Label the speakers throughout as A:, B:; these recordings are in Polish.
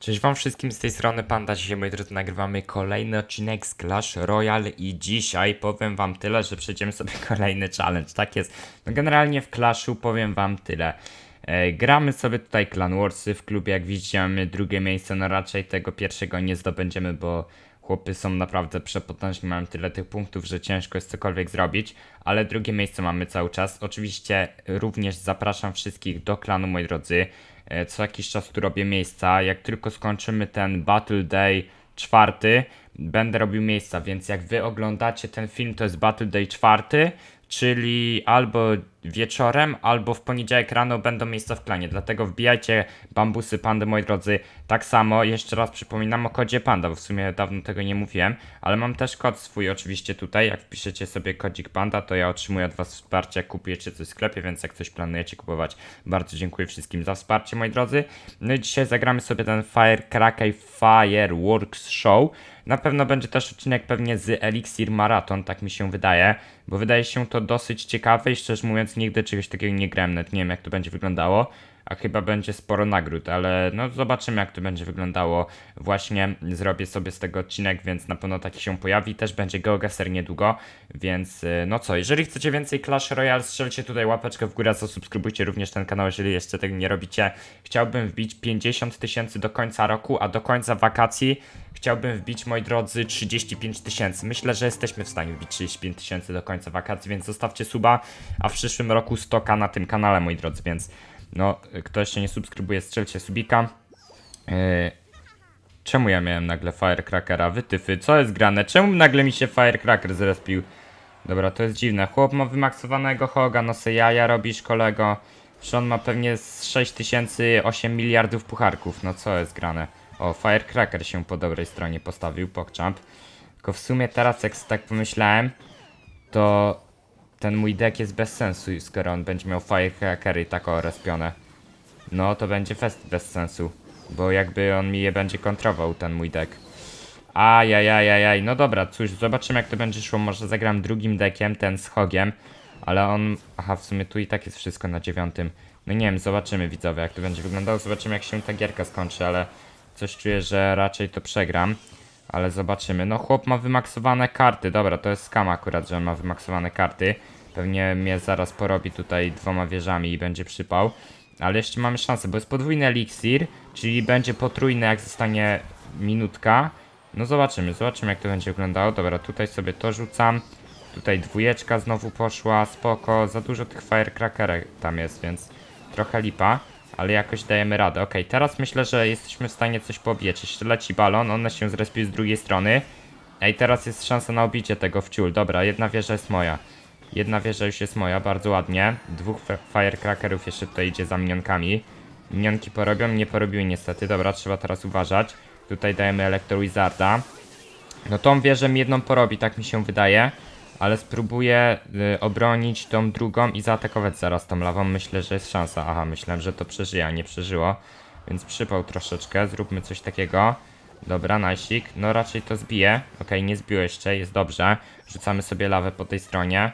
A: Cześć wam wszystkim z tej strony Panda. Dzisiaj moi drodzy nagrywamy kolejny odcinek z Clash Royale i dzisiaj powiem wam tyle, że przejdziemy sobie kolejny challenge. Tak jest. No generalnie w Clashu powiem wam tyle. E, gramy sobie tutaj Clan Warsy w klubie, jak widzicie mamy drugie miejsce, no raczej tego pierwszego nie zdobędziemy, bo chłopy są naprawdę przepotężni, mają tyle tych punktów, że ciężko jest cokolwiek zrobić, ale drugie miejsce mamy cały czas. Oczywiście również zapraszam wszystkich do klanu, moi drodzy. E, Co jakiś czas tu robię miejsca. Jak tylko skończymy ten Battle Day czwarty, będę robił miejsca, więc jak wy oglądacie ten film, to jest Battle Day czwarty, czyli albo wieczorem, albo w poniedziałek rano będą miejsca w klanie. Dlatego wbijajcie bambusy pandy, moi drodzy. Tak samo, jeszcze raz przypominam o kodzie panda, bo w sumie dawno tego nie mówiłem, ale mam też kod swój oczywiście tutaj. Jak wpiszecie sobie kodzik panda, to ja otrzymuję od was wsparcie, jak kupujecie coś w sklepie, więc jak coś planujecie kupować, bardzo dziękuję wszystkim za wsparcie, moi drodzy. No i dzisiaj zagramy sobie ten Firecracker Fireworks Show. Na pewno będzie też odcinek pewnie z Elixir Marathon, tak mi się wydaje, bo wydaje się to dosyć ciekawe i szczerze mówiąc nigdy czegoś takiego nie grałem, nawet nie wiem jak to będzie wyglądało, a chyba będzie sporo nagród, ale no zobaczymy jak to będzie wyglądało. Właśnie zrobię sobie z tego odcinek, więc na pewno taki się pojawi, też będzie GeoGuessr niedługo, więc y, no co, jeżeli chcecie więcej Clash Royale, strzelcie tutaj łapeczkę w górę, zasubskrybujcie również ten kanał, jeżeli jeszcze tego nie robicie. Chciałbym wbić 50 tysięcy do końca roku, a do końca wakacji chciałbym wbić, moi drodzy, 35 tysięcy. Myślę, że jesteśmy w stanie wbić 35 tysięcy do końca wakacji, więc zostawcie suba, a w przyszłym roku 100k na tym kanale, moi drodzy, więc no, kto jeszcze nie subskrybuje, strzelcie subika. Yy, czemu ja miałem nagle Firecrackera? Wytyfy, co jest grane? Czemu nagle mi się Firecracker zrespił? Dobra, to jest dziwne. Chłop ma wymaksowanego hoga, no se jaja robisz, kolego. Że on ma pewnie z 6000 8 miliardów pucharków. No co jest grane? O, Firecracker się po dobrej stronie postawił, PogChamp. Tylko w sumie teraz jak tak pomyślałem, to ten mój deck jest bez sensu, skoro on będzie miał Firecrackery tak o respione. No to będzie fest bez sensu, bo jakby on mi je będzie kontrował, ten mój deck. Ajajajajaj, no dobra, cóż, zobaczymy jak to będzie szło, może zagram drugim deckiem, ten z Hogiem, ale on, aha, w sumie tu i tak jest wszystko na dziewiątym. No nie wiem, zobaczymy widzowie jak to będzie wyglądało, zobaczymy jak się ta gierka skończy, ale coś czuję, że raczej to przegram. Ale zobaczymy. No chłop ma wymaksowane karty. Dobra, to jest skam akurat, że on ma wymaksowane karty. Pewnie mnie zaraz porobi tutaj dwoma wieżami i będzie przypał. Ale jeszcze mamy szansę, bo jest podwójny eliksir, czyli będzie potrójny jak zostanie minutka. No zobaczymy, zobaczymy jak to będzie wyglądało. Dobra, tutaj sobie to rzucam. Tutaj dwójeczka znowu poszła, spoko. Za dużo tych firecrackerek tam jest, więc trochę lipa. Ale jakoś dajemy radę. Okej, teraz myślę, że jesteśmy w stanie coś pobiec. Jeszcze leci balon, on się zrespił z drugiej strony. Ej, teraz jest szansa na obicie tego wciul. Dobra, jedna wieża jest moja. Jedna wieża już jest moja, bardzo ładnie. Dwóch firecrackerów jeszcze tutaj idzie za minionkami. Minionki porobią, nie porobiły niestety. Dobra, trzeba teraz uważać. Tutaj dajemy Electro Wizarda. No tą wieżę mi jedną porobi, tak mi się wydaje. Ale spróbuję y, obronić tą drugą i zaatakować zaraz tą lawą. Myślę, że jest szansa. Aha, myślałem, że to przeżyje, a nie przeżyło. Więc przypał troszeczkę, zróbmy coś takiego. Dobra, najsik. No raczej to zbije. Okej, nie zbiło jeszcze, jest dobrze. Rzucamy sobie lawę po tej stronie.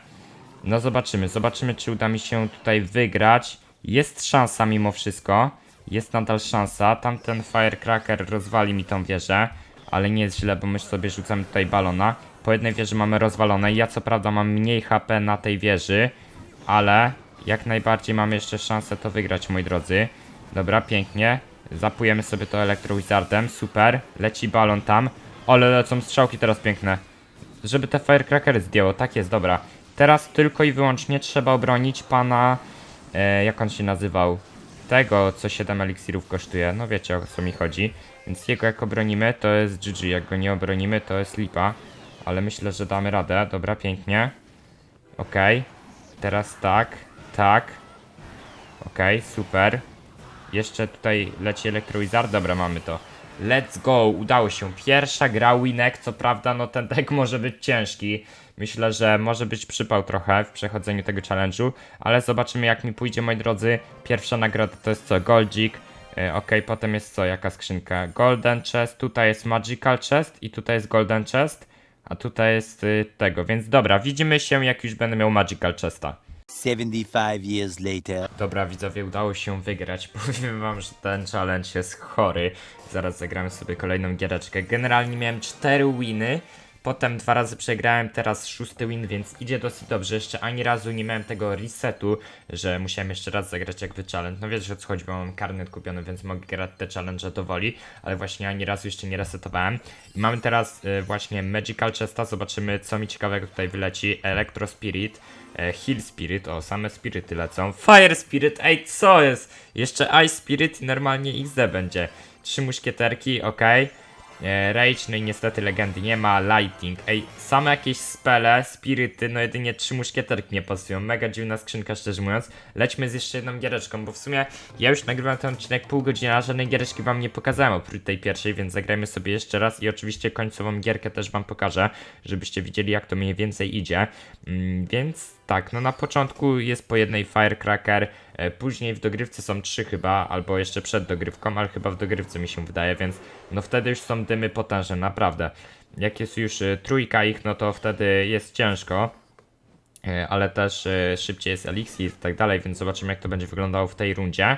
A: No zobaczymy, zobaczymy czy uda mi się tutaj wygrać. Jest szansa mimo wszystko. Jest nadal szansa. Tamten firecracker rozwali mi tą wieżę. Ale nie jest źle, bo my sobie rzucamy tutaj balona. Po jednej wieży mamy rozwalone. Ja co prawda mam mniej HP na tej wieży. Ale jak najbardziej mamy jeszcze szansę to wygrać, moi drodzy. Dobra, pięknie. Zapujemy sobie to Electro Wizardem. Super. Leci balon tam. Ale lecą strzałki teraz piękne. Żeby te firecrackery zdjęło. Tak jest, dobra. Teraz tylko i wyłącznie trzeba obronić pana... E, jak on się nazywał? Tego, co 7 eliksirów kosztuje. No wiecie o co mi chodzi. Więc jego jak obronimy, to jest GG. Jak go nie obronimy, to jest lipa. Ale myślę, że damy radę. Dobra, pięknie. Okej. Teraz tak. Tak. Okej, super. Jeszcze tutaj leci Electrowizard. Dobra, mamy to. Let's go, udało się. Pierwsza gra Winek, co prawda, no ten deck może być ciężki. Myślę, że może być przypał trochę w przechodzeniu tego challenge'u, ale zobaczymy jak mi pójdzie, moi drodzy. Pierwsza nagroda to jest co? Goldzik. E, ok, potem jest co? Jaka skrzynka? Golden Chest, tutaj jest Magical Chest i tutaj jest Golden Chest, a tutaj jest y, tego, więc dobra, widzimy się jak już będę miał Magical Chesta.
B: 75 years later.
A: Dobra, widzowie, udało się wygrać. Powiem wam, że ten challenge jest chory. Zaraz zagramy sobie kolejną giereczkę. Generalnie miałem 4 winy. Potem dwa razy przegrałem, teraz szósty win, więc idzie dosyć dobrze. Jeszcze ani razu nie miałem tego resetu, że musiałem jeszcze raz zagrać jakby challenge. No wiesz, że co chodzi, bo mam karnet kupiony, więc mogę grać te challenge do woli, ale właśnie ani razu jeszcze nie resetowałem. I mamy teraz y, właśnie Magical Chesta, zobaczymy co mi ciekawego tutaj wyleci. Electro Spirit, e, Heal Spirit, o same Spirity lecą. Fire Spirit, ej co jest? Jeszcze Ice Spirit i normalnie XD będzie. Trzy muszkieterki, okej. E, Rage, no i niestety legendy nie ma, Lighting. Ej, same jakieś spele, spiryty, no jedynie trzy muszkieterki nie pasują. Mega dziwna skrzynka, szczerze mówiąc. Lećmy z jeszcze jedną giereczką, bo w sumie ja już nagrywam ten odcinek pół godziny, a żadnej giereczki wam nie pokazałem oprócz tej pierwszej, więc zagrajmy sobie jeszcze raz i oczywiście końcową gierkę też wam pokażę, żebyście widzieli jak to mniej więcej idzie. Mm, więc tak, no na początku jest po jednej Firecracker, później w dogrywce są trzy chyba, albo jeszcze przed dogrywką, ale chyba w dogrywce mi się wydaje, więc no wtedy już są dymy potężne, naprawdę. Jak jest już e, trójka ich, no to wtedy jest ciężko. E, ale też e, szybciej jest eliksir i tak dalej, więc zobaczymy jak to będzie wyglądało w tej rundzie.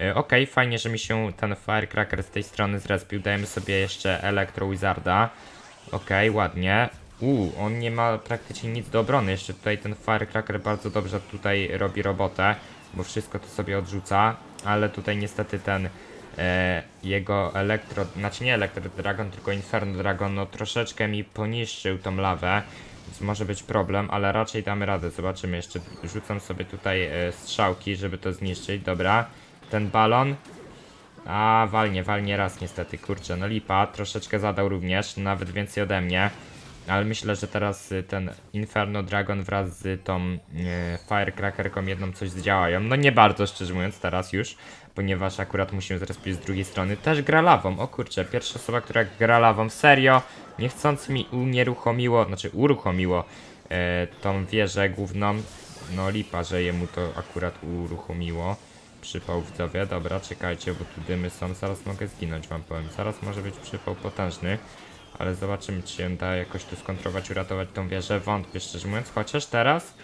A: E, Okej, fajnie, że mi się ten Firecracker z tej strony zrespił. Dajemy sobie jeszcze Electro Wizarda. Okej, ładnie. Uuu, on nie ma praktycznie nic do obrony. Jeszcze tutaj ten Firecracker bardzo dobrze tutaj robi robotę, bo wszystko to sobie odrzuca. Ale tutaj niestety ten e, jego Elektro, znaczy nie Elektro Dragon, tylko Inferno Dragon, no troszeczkę mi poniszczył tą lawę. Więc może być problem, ale raczej damy radę. Zobaczymy jeszcze. Rzucam sobie tutaj e, strzałki, żeby to zniszczyć. Dobra. Ten balon. A, walnie, walnie raz niestety. Kurczę, no lipa. Troszeczkę zadał również, nawet więcej ode mnie. Ale myślę, że teraz y, ten Inferno Dragon wraz z tą y, Firecrackerką jedną coś zdziałają. No nie bardzo, szczerze mówiąc, teraz już. Ponieważ akurat musimy zrespić z drugiej strony. Też gra lawą. O kurczę, pierwsza osoba, która gra lawą. Serio. Niechcący mi unieruchomiło, znaczy uruchomiło e, tą wieżę główną. No lipa, że jemu to akurat uruchomiło. Przypał widzowie, dobra, czekajcie, bo tu dymy są, zaraz mogę zginąć wam powiem. Zaraz może być przypał potężny, ale zobaczymy czy się da jakoś tu skontrować, uratować tą wieżę. Wątpię szczerze mówiąc, chociaż teraz,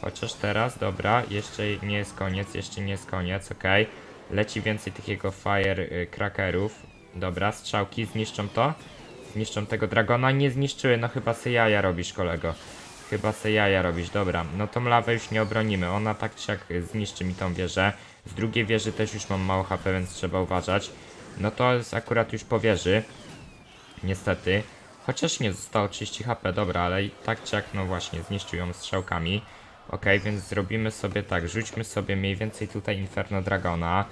A: chociaż teraz, dobra, jeszcze nie jest koniec, jeszcze nie jest koniec, okej. Leci więcej tych jego fire y, crackerów. Dobra, strzałki zniszczą to. Zniszczą tego dragona, nie zniszczyły, no chyba se jaja robisz kolego. Chyba se jaja robisz, dobra. No tą lawę już nie obronimy, ona tak czy jak zniszczy mi tą wieżę. Z drugiej wieży też już mam mało HP, więc trzeba uważać. No to jest akurat już po wieży. Niestety. Chociaż nie, zostało 30 HP, dobra, ale i tak czy jak, no właśnie, zniszczył ją strzałkami. Ok, więc zrobimy sobie tak, rzućmy sobie mniej więcej tutaj Inferno Dragona.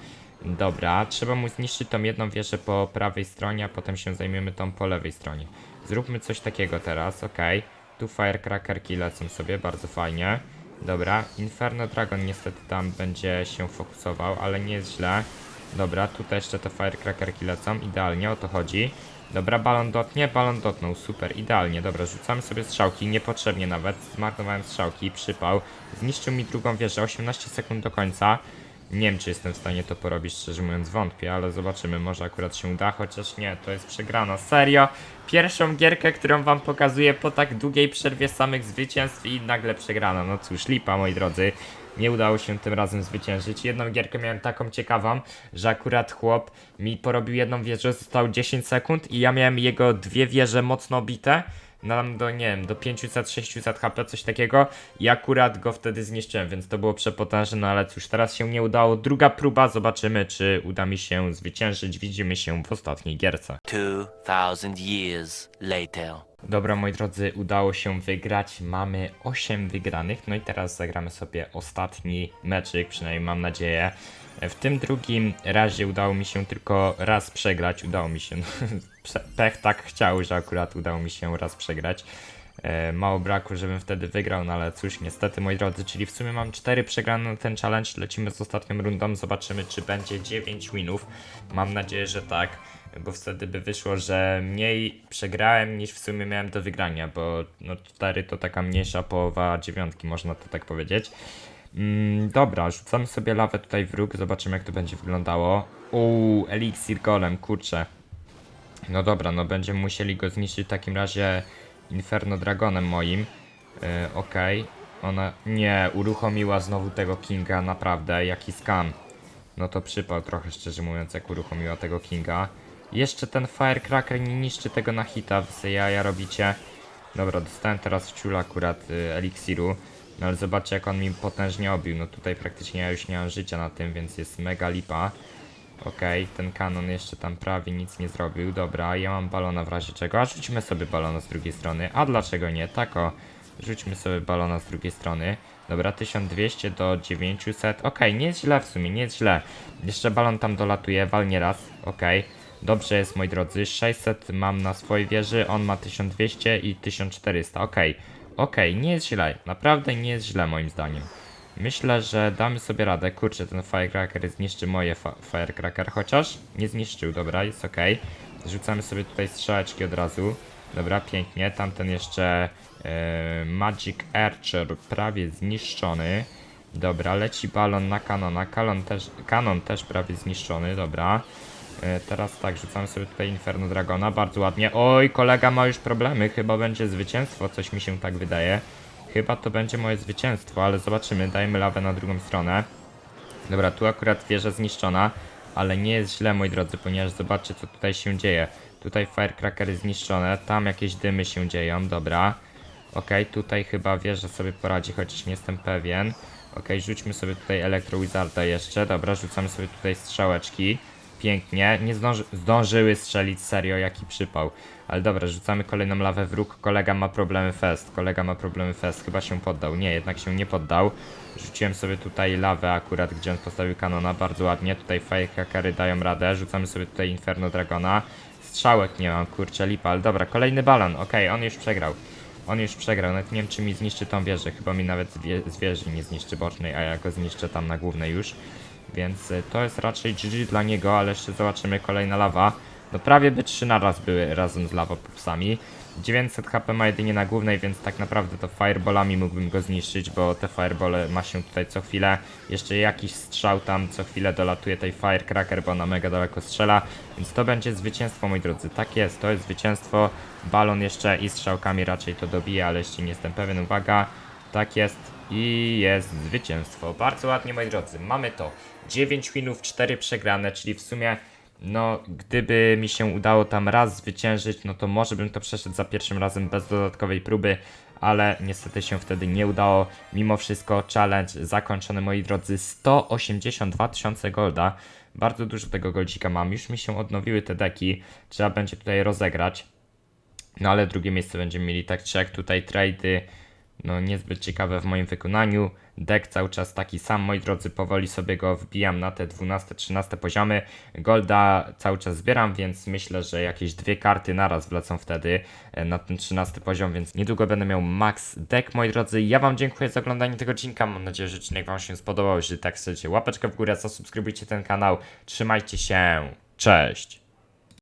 A: Dobra, trzeba mu zniszczyć tą jedną wieżę po prawej stronie, a potem się zajmiemy tą po lewej stronie. Zróbmy coś takiego teraz, ok. Tu Firecrackerki lecą sobie, bardzo fajnie. Dobra, Inferno Dragon niestety tam będzie się fokusował, ale nie jest źle. Dobra, tutaj jeszcze te Firecrackerki lecą, idealnie, o to chodzi. Dobra, balon dotnie, balon dotnął, super, idealnie, dobra, rzucamy sobie strzałki, niepotrzebnie nawet, zmarnowałem strzałki, przypał, zniszczył mi drugą wieżę, 18 sekund do końca, nie wiem czy jestem w stanie to porobić, szczerze mówiąc wątpię, ale zobaczymy, może akurat się uda, chociaż nie, to jest przegrana, serio, pierwszą gierkę, którą wam pokazuję po tak długiej przerwie samych zwycięstw i nagle przegrana, no cóż, lipa moi drodzy, nie udało się tym razem zwyciężyć. Jedną gierkę miałem taką ciekawą, że akurat chłop mi porobił jedną wieżę, zostało 10 sekund i ja miałem jego dwie wieże mocno bite. Nam do, nie wiem, do 500-600 HP, coś takiego i akurat go wtedy zniszczyłem, więc to było przepotężne, no ale cóż, teraz się nie udało. Druga próba, zobaczymy, czy uda mi się zwyciężyć. Widzimy się w ostatniej gierce.
B: 2000 years later.
A: Dobra, moi drodzy, udało się wygrać. Mamy 8 wygranych. No i teraz zagramy sobie ostatni meczyk, przynajmniej mam nadzieję. W tym drugim razie udało mi się tylko raz przegrać. Udało mi się. Prze- Pech tak chciał, że akurat udało mi się raz przegrać. E, mało braku, żebym wtedy wygrał, no ale cóż, niestety, moi drodzy, czyli w sumie mam 4 przegrane na ten challenge. Lecimy z ostatnią rundą, zobaczymy, czy będzie 9 winów. Mam nadzieję, że tak bo wtedy by wyszło, że mniej przegrałem niż w sumie miałem do wygrania, bo no 4 to taka mniejsza połowa dziewiątki, można to tak powiedzieć. Mm, dobra, rzucamy sobie lawę tutaj w róg, zobaczymy jak to będzie wyglądało. Uuu, Elixir Golem, kurczę. No dobra, no będziemy musieli go zniszczyć w takim razie Inferno Dragonem moim. Yy, Okej. Ona, nie, uruchomiła znowu tego Kinga, naprawdę, jaki skam. No to przypał trochę, szczerze mówiąc, jak uruchomiła tego Kinga. Jeszcze ten Firecracker nie niszczy tego na hita, wy jaja robicie. Dobra, dostałem teraz w akurat y, eliksiru. No ale zobaczcie jak on mi potężnie obił. No tutaj praktycznie ja już nie mam życia na tym, więc jest mega lipa. Okej, ten kanon jeszcze tam prawie nic nie zrobił. Dobra, ja mam balona w razie czego. A rzućmy sobie balona z drugiej strony. A dlaczego nie? Tako. Rzućmy sobie balona z drugiej strony. Dobra, 1200 do 900. Okej, nie jest źle w sumie, nie jest źle. Jeszcze balon tam dolatuje, walnie raz. Okej. Dobrze jest, moi drodzy. 600 mam na swojej wieży, on ma 1200 i 1400. Okej. Okej, nie jest źle. Naprawdę nie jest źle, moim zdaniem. Myślę, że damy sobie radę. Kurczę, ten firecracker zniszczy moje firecracker, chociaż nie zniszczył. Dobra, jest ok. Rzucamy sobie tutaj strzałeczki od razu. Dobra, pięknie. Tamten jeszcze e, Magic Archer prawie zniszczony. Dobra, leci balon na kanona. Kanon też, kanon też prawie zniszczony, dobra. E, teraz tak, rzucamy sobie tutaj Inferno Dragona, bardzo ładnie. Oj, kolega ma już problemy, chyba będzie zwycięstwo, coś mi się tak wydaje. Chyba to będzie moje zwycięstwo, ale zobaczymy, dajmy lawę na drugą stronę. Dobra, tu akurat wieża zniszczona, ale nie jest źle, moi drodzy, ponieważ zobaczcie, co tutaj się dzieje. Tutaj firecracker jest zniszczone, tam jakieś dymy się dzieją, dobra. Okej, tutaj chyba wieża sobie poradzi, chociaż nie jestem pewien. Okej, rzućmy sobie tutaj Electro Wizarda jeszcze, dobra, rzucamy sobie tutaj strzałeczki. Pięknie, nie zdąży, zdążyły strzelić, serio, jaki przypał. Ale dobra, rzucamy kolejną lawę wróg, kolega ma problemy fest, kolega ma problemy fest, chyba się poddał. Nie, jednak się nie poddał. Rzuciłem sobie tutaj lawę akurat, gdzie on postawił kanona, bardzo ładnie. Tutaj firecrackery dają radę, rzucamy sobie tutaj Inferno Dragona. Strzałek nie mam, kurczę lipa, ale dobra, kolejny balon, okej, on już przegrał. On już przegrał, nawet nie wiem czy mi zniszczy tą wieżę, chyba mi nawet z, wie- z wieży nie zniszczy bocznej, a ja go zniszczę tam na głównej już. Więc y, to jest raczej GG dla niego, ale jeszcze zobaczymy kolejna lawa. No prawie by trzy na raz były razem z lawopupsami. 900 HP ma jedynie na głównej, więc tak naprawdę to fireballami mógłbym go zniszczyć, bo te firebole ma się tutaj co chwilę. Jeszcze jakiś strzał tam co chwilę dolatuje tej firecracker, bo ona mega daleko strzela. Więc to będzie zwycięstwo, moi drodzy. Tak jest, to jest zwycięstwo. Balon jeszcze i strzałkami raczej to dobije, ale jeszcze nie jestem pewien. Uwaga, tak jest i jest zwycięstwo. Bardzo ładnie, moi drodzy. Mamy to. 9 winów, 4 przegrane, czyli w sumie, no, gdyby mi się udało tam raz zwyciężyć, no to może bym to przeszedł za pierwszym razem bez dodatkowej próby, ale niestety się wtedy nie udało. Mimo wszystko, challenge zakończony, moi drodzy. 182 tysiące golda. Bardzo dużo tego goldzika mam. Już mi się odnowiły te deki. Trzeba będzie tutaj rozegrać. No ale drugie miejsce będziemy mieli tak czy jak tutaj trady. No niezbyt ciekawe w moim wykonaniu. Deck cały czas taki sam, moi drodzy, powoli sobie go wbijam na te 12-13 poziomy. Golda cały czas zbieram, więc myślę, że jakieś dwie karty naraz wlecą wtedy e, na ten 13 poziom, więc niedługo będę miał max deck, moi drodzy. Ja wam dziękuję za oglądanie tego odcinka. Mam nadzieję, że odcinek wam się spodobał. Jeżeli tak chcecie, łapeczkę w górę, zasubskrybujcie ten kanał. Trzymajcie się. Cześć!